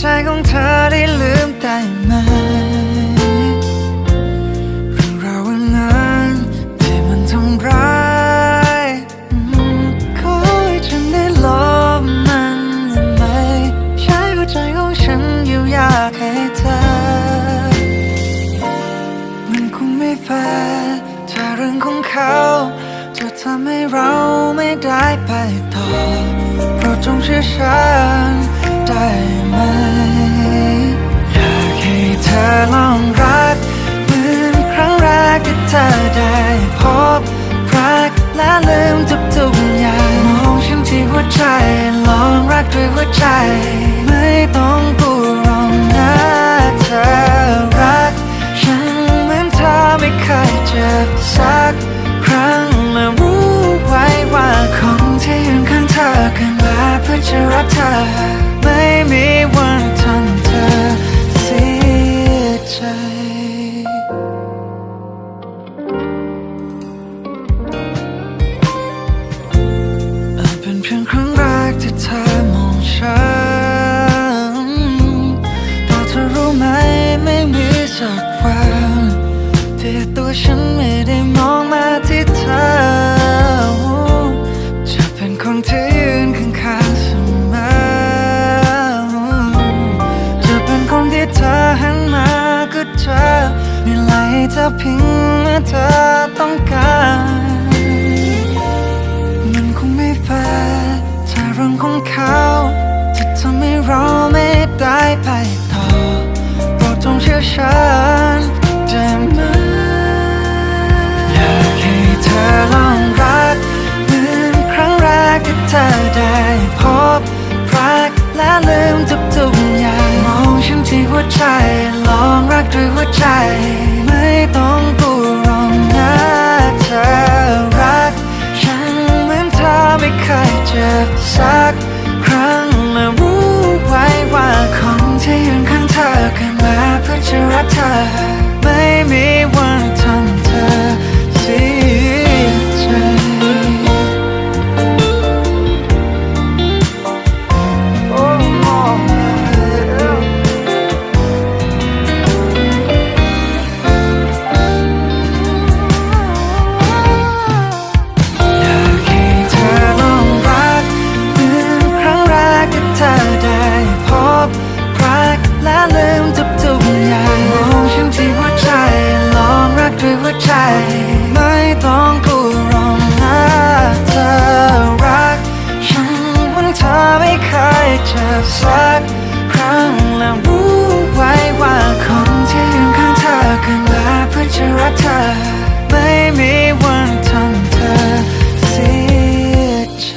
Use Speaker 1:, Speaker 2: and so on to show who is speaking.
Speaker 1: ใจของเธอได้ลืมได้ไหมเรื่องราวนั้นที่มันทำร้ายขอให้ฉันได้ลบมันได้ไหม ใช้หัวใจของฉันอยู่ยากให้เธอ มันคงไม่แฟร์ถ้าเรื่องของเขา จะทำให้เราไม่ได้ไปต่อเพราดจงเชื่อฉัน ได้ไหม แรกที่เธอมองฉันแต่เธอรู้ไหมไม่มีสักวันที่ตัวฉันไม่ได้มองมาที่เธอ จะเป็นคนที่ยืนข้างๆเสมอจะเป็นคนที่เธอหันมาก็เจอมีไหลเธอพิงเมื่อเธอต้องการ มันคงไม่แฟร์ ถ้าเรื่องของเขาจะทำให้เราไม่ได้ไปต่อโปรดจงเชื่อฉันได้ไหมอยากให้เธอลองรักเหมือนครั้งแรกที่เธอได้พบรักและลืมทุกๆอย่างมองฉันที่หัวใจ สักครั้งและรู้ไว้ว่าคนที่ยืนข้างเธอเกิดมาเพื่อจะรักเธอ สักครั้งและรู้ไว้ว่าคนที่ยืนข้างเธอคือลาเพื่อจะรักเธอ ไม่มีวันทำเธอเสียใจ